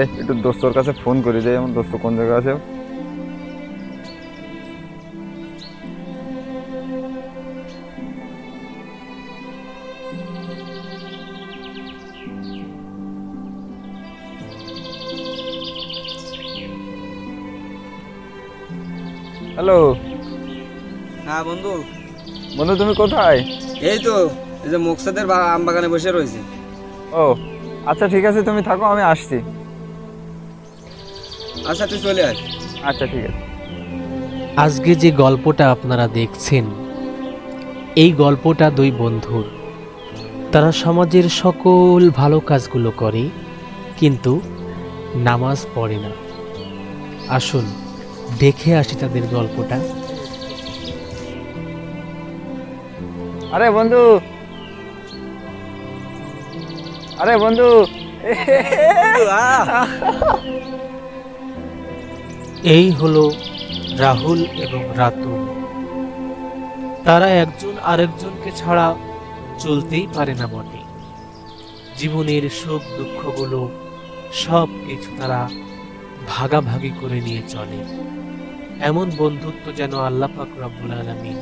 একটু দোস্তর কাছে ফোন করি যাই আমার দোস্ত কোন জায়গায় আছে? হ্যালো হ্যাঁ বন্ধু। বন্ধু তুমি কোথায়? এই তো এই যে মুকসাদের আম বাগানে বসে রয়েছে। ও আচ্ছা ঠিক আছে তুমি থাকো আমি আসছি। আচ্ছা তুই চলে আয়। আচ্ছা ঠিক আছে। আজকে যে গল্পটা আপনারা দেখছেন এই গল্পটা দুই বন্ধুর। তারা সমাজের সকল ভালো কাজগুলো করে কিন্তু নামাজ পড়ে না। আসুন দেখে আসি তাদের গল্পটা। আরে বন্ধু! আরে বন্ধু! এই হলো রাহুল এবং রাতুল তারা একজন আরেকজনকে ছাড়া চলতেই পারে না বটে। জীবনের সুখ দুঃখগুলো সব কিছু তারা ভাগাভাগি করে নিয়ে চলে। এমন বন্ধুত্ব যেন আল্লাহ পাক রব্বুল আলামিন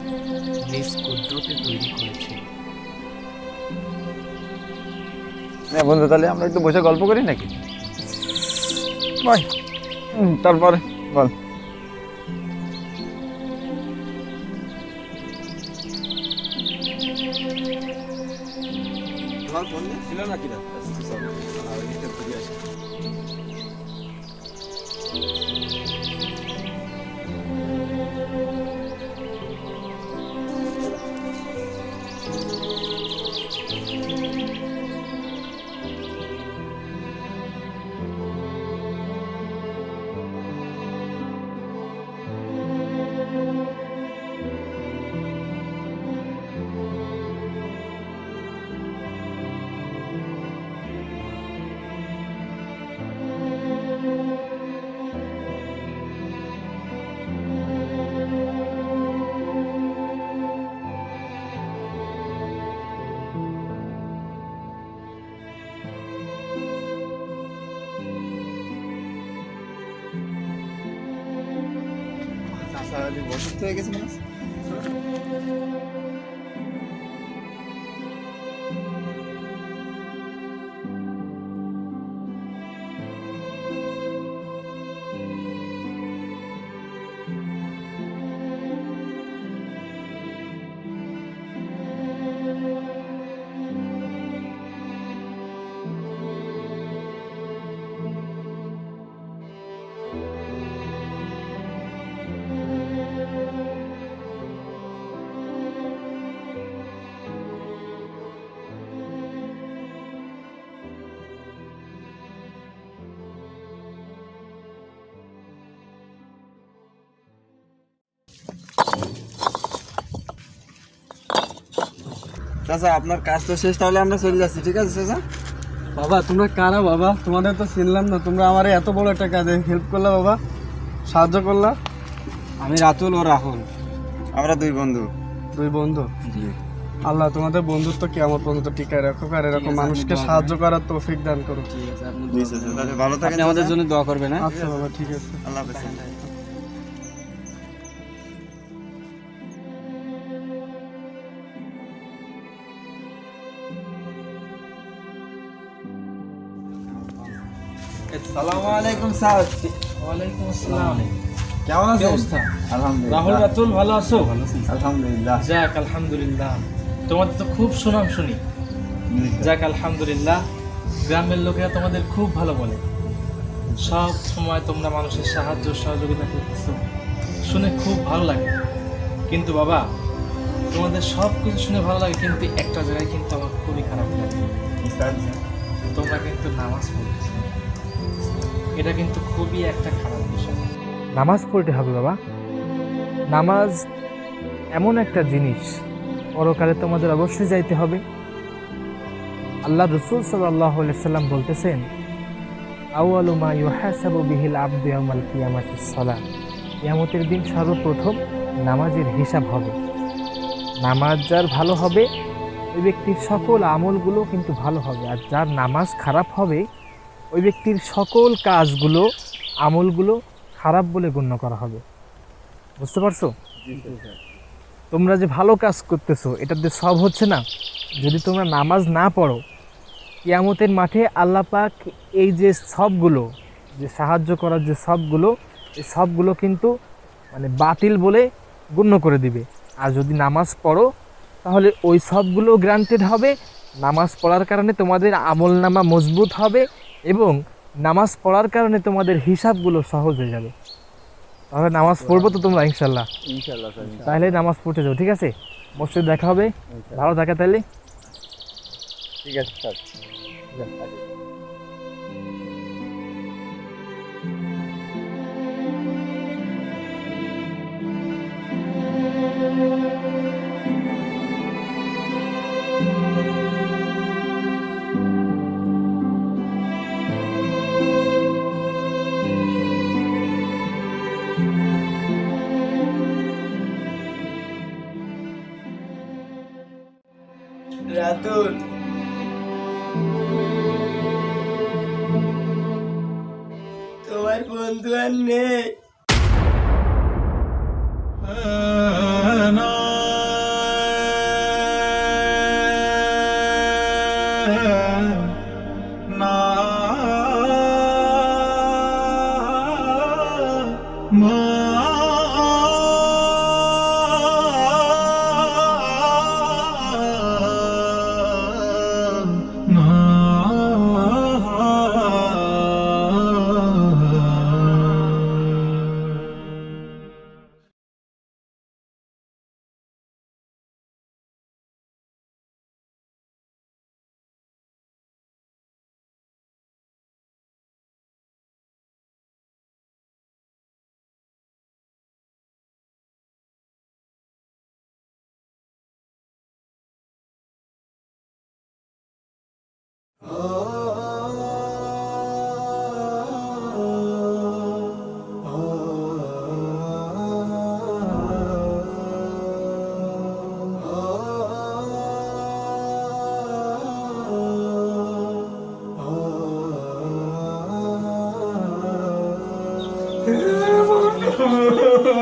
নিজ কুদরতে তৈরি করেছে হ্যাঁ বন্ধু, তাহলে আমরা একটু বসে গল্প করি নাকি? তারপরে। বল। ছিল না অসুস্থ হয়ে গেছে মনে হচ্ছে? চাচা আপনার কাজ তো শেষ তাহলে আমরা চলে যাচ্ছি ঠিক আছে চাচা? বাবা তোমরা কারা বাবা? তোমাদের তো চিনলাম না তোমরা আমার এত বড় একটা কাজে হেল্প করলা বাবা। সাহায্য করলা। আমি রাতুল ও রাহুল আমরা দুই বন্ধু। দুই বন্ধু? আল্লাহ তোমাদের বন্ধুত্ব কি আমার পর্যন্ত টিকায় রাখো আর এরকম মানুষকে সাহায্য করার তৌফিক দান করো ঠিক আছে ভালো থাকেন আমাদের জন্য দোয়া করবেন হ্যাঁ? আচ্ছা বাবা ঠিক আছে। আল্লাহ হাফেজ সালামু আলাইকুম স্যার। ওয়ালাইকুম আসসালাম। কেমন অবস্থা? আলহামদুলিল্লাহ। রাহুল রাতুল ভালো আছো? আলহামদুলিল্লাহ। যাক আলহামদুলিল্লাহ। তোমাদের তো খুব সুনাম শুনি। যাক আলহামদুলিল্লাহ। গ্রামের লোকেরা তোমাদের খুব ভালো বলে। সব সময় তোমরা মানুষের সাহায্য সহযোগিতা করতেছো। শুনে খুব ভালো লাগে। কিন্তু বাবা তোমাদের সব কিছু শুনে ভালো লাগে কিন্তু একটা জায়গায় কিন্তু আমার খুবই খারাপ লাগে। তোমরা কিন্তু নামাজ পড়তেছো এটা কিন্তু খুবই একটা খারাপ বিষয়। নামাজ পড়তে হবে বাবা। নামাজ এমন একটা জিনিস, পরকালে তোমাদের অবশ্যই যাইতে হবে। আল্লাহ রসুল সাল্লাহ সাল্লাম বলতেছেন আউআলু মা ইউহাসাবু বিহিল আবদু ইয়াউমাল কিয়ামাতিস কিয়ামতের দিন সর্বপ্রথম নামাজের হিসাব হবে। নামাজ যার ভালো হবে, ওই ব্যক্তির সকল আমলগুলো কিন্তু ভালো হবে। আর যার নামাজ খারাপ হবে ওই ব্যক্তির সকল কাজগুলো আমলগুলো খারাপ বলে গণ্য করা হবে। বুঝতে পারছ? তোমরা যে ভালো কাজ করতেছো এটাতে সব হচ্ছে না? যদি তোমরা নামাজ না পড়ো কিয়ামতের মাঠে আল্লাহ পাক এই যে সবগুলো যে সাহায্য করার যে সবগুলো এই সবগুলো কিন্তু মানে বাতিল বলে গণ্য করে দিবে। আর যদি নামাজ পড়ো তাহলে ওই সবগুলো গ্রান্টেড হবে। নামাজ পড়ার কারণে তোমাদের আমল নামা মজবুত হবে। এবং নামাজ পড়ার কারণে তোমাদের হিসাবগুলো সহজ হয়ে যাবে। তাহলে নামাজ পড়ব তো তোমরা ইনশাল্লাহ ইনশাল্লাহ তাহলে নামাজ পড়তে যাও ঠিক আছে? মসজিদ দেখা হবে। ভালো থাকে তাহলে। ঠিক আছে স্যার। রাতুল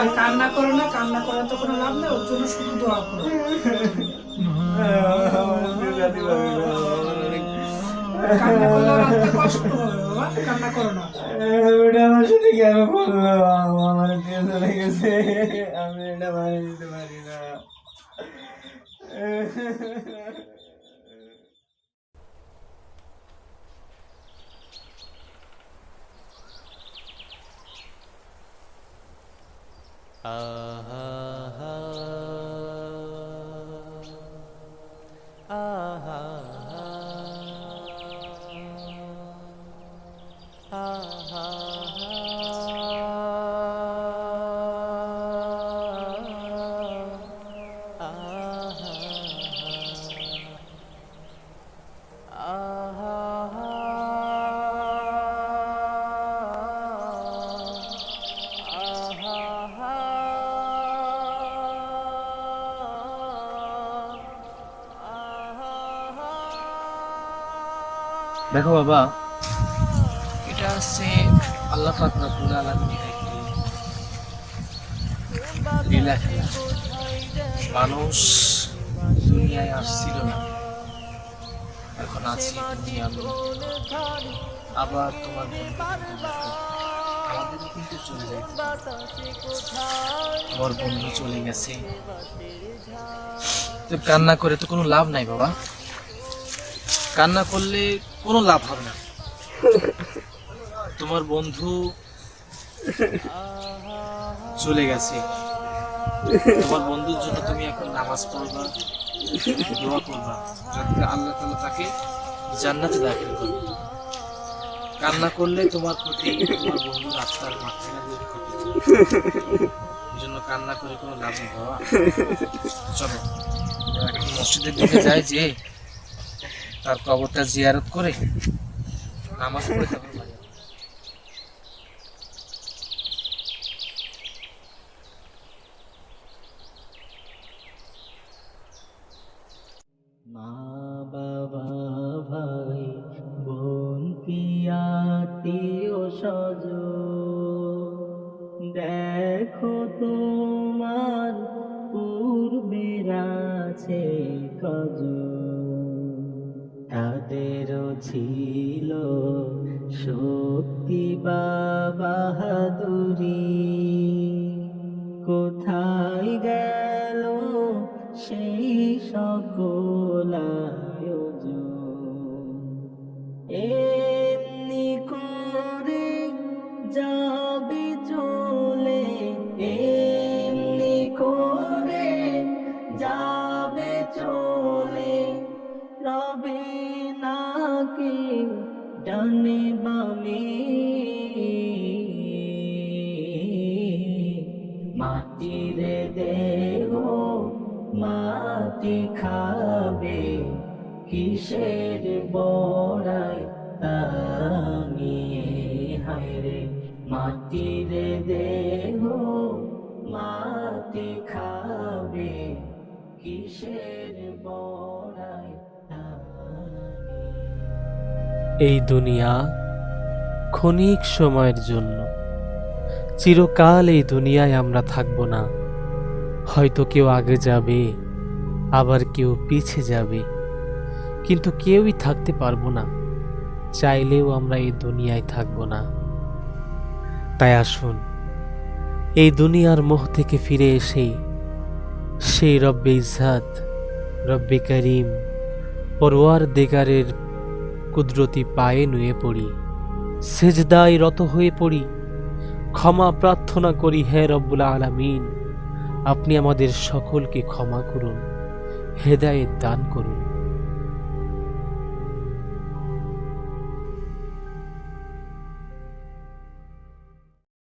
বাবা কান্না করো না, কান্না করার তো কোনো লাভ নেই, ওর জন্য শুধু দোয়া করো। কান্না করলে কষ্ট হবে কান্না করো না। ওটা আমার সাথে কেন বলল আমার দিয়ে চলে গেছে? আমি এটা মানি নিতে পারি না। uh, দেখো বাবা। এটা হচ্ছে আল্লাহ পাক রব্বুল আলামিনের একটি লীলা মানুষ দুনিয়ায় আসছিল না। এখন আছি তুমি আবার তোমার আমাদের কিন্তু চলে যায়। আমার বন্ধু চলে গেছে। কান্না করে তো কোনো লাভ নাই বাবা। কান্না করলে কোনো লাভ হবে না। তোমার বন্ধু চলে গেছে। তোমার বন্ধুর জন্য তুমি এখন নামাজ পড়বা, দোয়া করবা, যাতে আল্লাহ তাআলা তাকে জান্নাতে দাখিল করবে কান্না করলে তোমার প্রতি তোমার দূর করবে এই জন্য কান্না করে কোনো লাভ নেই বাবা। চলো এখন মসজিদের দিকে যাই যে তার কবরটা জিয়ারত করে নামাজ পড়ে মা বাবা ভাই, বোন দেখো তোমার পূর্বের আছে কজ তাদেরও ছিল শক্তি বাহাদুরি। কোথায় গেল সেই সকল মাটির দেহ, মাটি খাবে। কিসের বড়াই তামিয়ে হায়রে মাটির দেহ, মাটি খাবে। কিসের বড়াই এই দুনিয়া ক্ষণিক সময়ের জন্য। চিরকাল এই দুনিয়ায় আমরা থাকব না। হয়তো কেউ আগে যাবে, আবার কেউ পিছে যাবে। কিন্তু কেউই থাকতে পারব না, চাইলেও আমরা এই দুনিয়ায় থাকব না। তাই আসুন, এই দুনিয়ার মোহ থেকে ফিরে এসে সেই রব্বে ইজাত রব্বে করিম, পরোয়ার দেগারের কুদরতি পায়ে নুয়ে পড়ি, সেজদায় রত হয়ে পড়ি ক্ষমা প্রার্থনা করি হে রব্বুল আলামিন। আপনি আমাদের সকলকে ক্ষমা করুন হেদায়েত দান করুন।